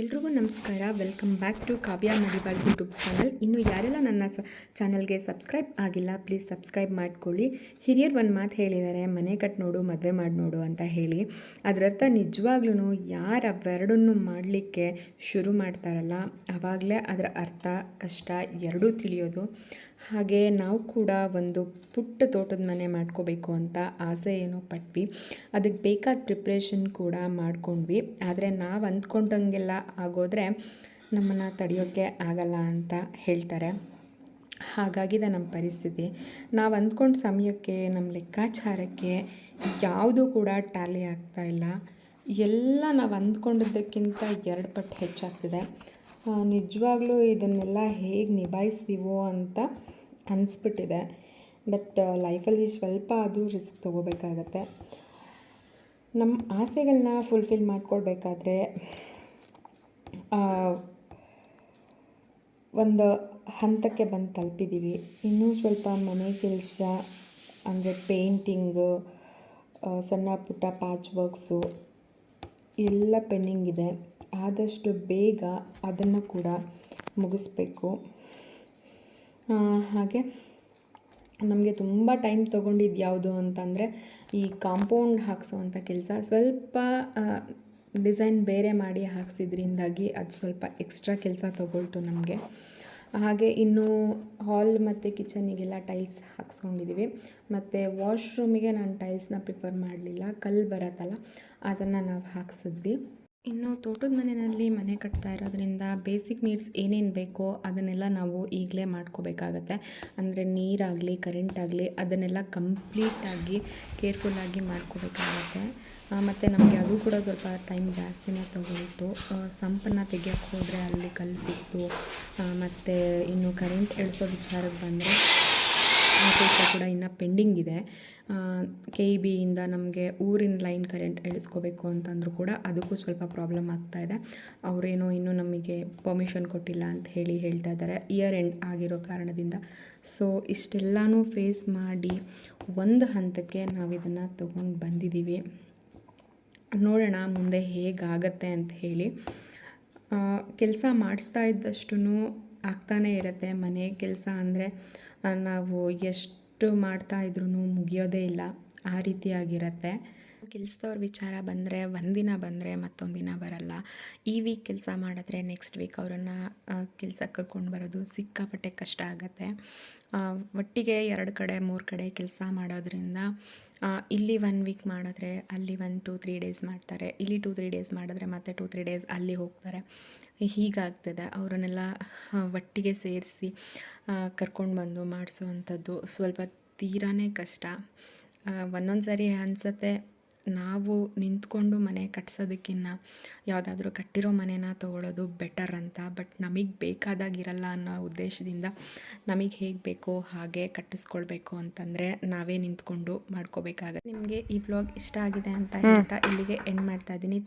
ಎಲ್ರಿಗೂ ನಮಸ್ಕಾರ. Welcome back to Kavya Madival YouTube channel ಇನ್ನು ಯಾರೆಲ್ಲ ನನ್ನ ಸ ಚಾನಲ್ಗೆ ಸಬ್ಸ್ಕ್ರೈಬ್ ಆಗಿಲ್ಲ ಪ್ಲೀಸ್ ಸಬ್ಸ್ಕ್ರೈಬ್ ಮಾಡ್ಕೊಳ್ಳಿ. ಹಿರಿಯರು ಒಂದು ಮಾತು ಹೇಳಿದ್ದಾರೆ ಮನೆ ಕಟ್ ನೋಡು, ಮದುವೆ ಮಾಡಿ ನೋಡು ಅಂತ ಹೇಳಿ. ಅದರರ್ಥ ನಿಜವಾಗ್ಲೂ ಯಾರು ಅವೆರಡನ್ನು ಮಾಡಲಿಕ್ಕೆ ಶುರು ಮಾಡ್ತಾರಲ್ಲ ಆವಾಗಲೇ ಅದರ ಅರ್ಥ, ಕಷ್ಟ ಎರಡೂ ತಿಳಿಯೋದು. ಹಾಗೆ ನಾವು ಕೂಡ ಒಂದು ಪುಟ್ಟ ತೋಟದ ಮನೆ ಮಾಡ್ಕೋಬೇಕು ಅಂತ ಆಸೆ ಏನೋ ಪಟ್ವಿ. ಅದಕ್ಕೆ ಬೇಕಾದ ಪ್ರಿಪ್ರೇಷನ್ ಕೂಡ ಮಾಡ್ಕೊಂಡ್ವಿ. ಆದರೆ ನಾವು ಅಂದ್ಕೊಂಡಂಗೆಲ್ಲ ಆಗೋದ್ರೆ ನಮ್ಮನ್ನು ತಡೆಯೋಕ್ಕೆ ಆಗಲ್ಲ ಅಂತ ಹೇಳ್ತಾರೆ. ಹಾಗಾಗಿದೆ ನಮ್ಮ ಪರಿಸ್ಥಿತಿ. ನಾವು ಅಂದ್ಕೊಂಡ ಸಮಯಕ್ಕೆ, ನಮ್ಮ ಲೆಕ್ಕಾಚಾರಕ್ಕೆ ಯಾವುದೂ ಕೂಡ ಟ್ಯಾಲಿ ಆಗ್ತಾ ಇಲ್ಲ. ಎಲ್ಲ ನಾವು ಅಂದ್ಕೊಂಡಿದ್ದಕ್ಕಿಂತ ಎರಡು ಪಟ್ಟು ಹೆಚ್ಚಾಗ್ತಿದೆ. ನಿಜವಾಗ್ಲೂ ಇದನ್ನೆಲ್ಲ ಹೇಗೆ ನಿಭಾಯಿಸ್ತೀವೋ ಅಂತ ಅನಿಸ್ಬಿಟ್ಟಿದೆ. ಬಟ್ ಲೈಫಲ್ಲಿ ಸ್ವಲ್ಪ ಅದು ರಿಸ್ಕ್ ತೊಗೋಬೇಕಾಗತ್ತೆ. ನಮ್ಮ ಆಸೆಗಳನ್ನ ಫುಲ್ಫಿಲ್ ಮಾಡ್ಕೊಳ್ಬೇಕಾದ್ರೆ ಒಂದು ಹಂತಕ್ಕೆ ಬಂದು ತಲುಪಿದ್ದೀವಿ ಇನ್ನೂ ಸ್ವಲ್ಪ ಮನೆ ಕೆಲಸ, ಅಂದರೆ ಪೇಂಟಿಂಗು ಸಣ್ಣ ಪುಟ್ಟ ಪ್ಯಾಚ್ ವರ್ಕ್ಸು ಎಲ್ಲ ಪೆಂಡಿಂಗ್ ಇದೆ. ಆದಷ್ಟು ಬೇಗ ಅದನ್ನು ಕೂಡ ಮುಗಿಸ್ಬೇಕು. ಹಾಗೆ ನಮಗೆ ತುಂಬ ಟೈಮ್ ತೊಗೊಂಡಿದ್ದು ಯಾವುದು ಅಂತಂದರೆ ಈ ಕಾಂಪೌಂಡ್ ಹಾಕ್ಸೋವಂಥ ಕೆಲಸ. ಸ್ವಲ್ಪ ಡಿಸೈನ್ ಬೇರೆ ಮಾಡಿ ಹಾಕ್ಸಿದ್ರಿಂದಾಗಿ ಅದು ಸ್ವಲ್ಪ ಎಕ್ಸ್ಟ್ರಾ ಕೆಲಸ ತೊಗೊಳ್ತು ನಮಗೆ. ಹಾಗೆ ಇನ್ನು ಹಾಲ್ ಮತ್ತು ಕಿಚನಿಗೆಲ್ಲ ಟೈಲ್ಸ್ ಹಾಕ್ಸ್ಕೊಂಡಿದ್ದೀವಿ ಮತ್ತು ವಾಶ್ರೂಮಿಗೆ ನಾನು ಟೈಲ್ಸ್ನ ಪ್ರಿಫರ್ ಮಾಡಲಿಲ್ಲ. ಕಲ್ಲು ಬರತ್ತಲ್ಲ, ಅದನ್ನು ನಾವು ಹಾಕ್ಸಿದ್ವಿ. ಇನ್ನು ತೋಟದ ಮನೆಯಲ್ಲಿ ಮನೆ ಕಟ್ತಾ ಇರೋದ್ರಿಂದ ಬೇಸಿಕ್ ನೀಡ್ಸ್ ಏನೇನು ಬೇಕೋ ಅದನ್ನೆಲ್ಲ ನಾವು ಈಗಲೇ ಮಾಡ್ಕೋಬೇಕಾಗತ್ತೆ. ಅಂದರೆ ನೀರಾಗಲಿ ಕರೆಂಟ್ ಆಗಲಿ, ಅದನ್ನೆಲ್ಲ ಕಂಪ್ಲೀಟಾಗಿ ಕೇರ್ಫುಲ್ಲಾಗಿ ಮಾಡ್ಕೋಬೇಕಾಗತ್ತೆ. ಮತ್ತು ನಮಗೆ ಅದು ಕೂಡ ಸ್ವಲ್ಪ ಟೈಮ್ ಜಾಸ್ತಿನೇ ತೊಗೊಳ್ತು. ಸಂಪನ್ನು ತೆಗಿಯೋಕ್ಕೆ ಹೋದರೆ ಅಲ್ಲಿ ಕಲ್ಲು ಸಿಕ್ತು. ಮತ್ತು ಇನ್ನು ಕರೆಂಟ್ ಇಳಿಸೋ ವಿಚಾರಕ್ಕೆ ಬಂದರೆ ಕೆಲಸ ಕೂಡ ಇನ್ನು ಪೆಂಡಿಂಗ್ ಇದೆ. ಕೆ ಇ ಬಿಯಿಂದ ನಮಗೆ ಊರಿನ ಲೈನ್ ಕರೆಂಟ್ ಎಳಿಸ್ಕೋಬೇಕು ಅಂತಂದರೂ ಕೂಡ ಅದಕ್ಕೂ ಸ್ವಲ್ಪ ಪ್ರಾಬ್ಲಮ್ ಆಗ್ತಾ ಇದೆ. ಅವರೇನೋ ಇನ್ನೂ ನಮಗೆ ಪರ್ಮಿಷನ್ ಕೊಟ್ಟಿಲ್ಲ ಅಂತ ಹೇಳಿ ಹೇಳ್ತಾ ಇದ್ದಾರೆ. ಇಯರ್ ಎಂಡ್ ಆಗಿರೋ ಕಾರಣದಿಂದ. ಸೊ ಇಷ್ಟೆಲ್ಲನೂ ಫೇಸ್ ಮಾಡಿ ಒಂದು ಹಂತಕ್ಕೆ ನಾವು ಇದನ್ನು ತೊಗೊಂಡು ಬಂದಿದ್ದೀವಿ ನೋಡೋಣ ಮುಂದೆ ಹೇಗಾಗತ್ತೆ ಅಂತ ಹೇಳಿ. ಕೆಲಸ ಮಾಡಿಸ್ತಾ ಇದ್ದಷ್ಟು ಆಗ್ತಾನೇ ಇರುತ್ತೆ. ಮನೆ ಕೆಲಸ ಅಂದರೆ ನಾವು ಎಷ್ಟು ಮಾಡ್ತಾ ಮುಗಿಯೋದೇ ಇಲ್ಲ. ಆ ರೀತಿಯಾಗಿರುತ್ತೆ ಕೆಲಸದವ್ರ ವಿಚಾರ ಬಂದರೆ, ಒಂದಿನ ಬಂದರೆ ಮತ್ತೊಂದು ದಿನ ಬರಲ್ಲ. ಈ ವೀಕ್ ಕೆಲಸ ಮಾಡಿದ್ರೆ ನೆಕ್ಸ್ಟ್ ವೀಕ್ ಅವರನ್ನು ಕೆಲಸ ಕರ್ಕೊಂಡು ಬರೋದು ಸಿಕ್ಕಾಪಟ್ಟೆ ಕಷ್ಟ ಆಗುತ್ತೆ. ಒಟ್ಟಿಗೆ ಎರಡು ಕಡೆ, ಮೂರು ಕಡೆ ಕೆಲಸ ಮಾಡೋದ್ರಿಂದ ಇಲ್ಲಿ ಒನ್ ವೀಕ್ ಮಾಡಿದ್ರೆ ಅಲ್ಲಿ ಒನ್ ಟು ತ್ರೀ ಡೇಸ್ ಮಾಡ್ತಾರೆ. ಇಲ್ಲಿ ಟೂ ತ್ರೀ ಡೇಸ್ ಮಾಡಿದ್ರೆ ಮತ್ತೆ ಟೂ ತ್ರೀ ಡೇಸ್ ಅಲ್ಲಿ ಹೋಗ್ತಾರೆ. ಹೀಗಾಗ್ತದೆ. ಅವರನ್ನೆಲ್ಲ ಒಟ್ಟಿಗೆ ಸೇರಿಸಿ ಕರ್ಕೊಂಡು ಬಂದು ಮಾಡಿಸುವಂಥದ್ದು ಸ್ವಲ್ಪ ತೀರಾನೇ ಕಷ್ಟ. ಒಂದೊಂದು ಸಾರಿ ಅನ್ಸುತ್ತೆ. ನಾವು ನಿಂತ್ಕೊಂಡು ಮನೆ ಕಟ್ಟಿಸೋದಕ್ಕಿನ್ನ ಯಾವುದಾದ್ರೂ ಕಟ್ಟಿರೋ ಮನೆನ ತೊಗೊಳ್ಳೋದು ಬೆಟರ್ ಅಂತ. ಬಟ್ ನಮಗೆ ಬೇಕಾದಾಗಿರಲ್ಲ ಅನ್ನೋ ಉದ್ದೇಶದಿಂದ ನಮಗೆ ಹೇಗೆ ಬೇಕೋ ಹಾಗೆ ಕಟ್ಟಿಸ್ಕೊಳ್ಬೇಕು ಅಂತಂದರೆ ನಾವೇ ನಿಂತ್ಕೊಂಡು ಮಾಡ್ಕೋಬೇಕಾಗತ್ತೆ. ನಿಮಗೆ ಈ ವ್ಲಾಗ್ ಇಷ್ಟ ಆಗಿದೆ ಅಂತ ಹೇಳ್ತಾ ಇಲ್ಲಿಗೆ ಎಂಡ್ ಮಾಡ್ತಾ ಇದ್ದೀನಿ.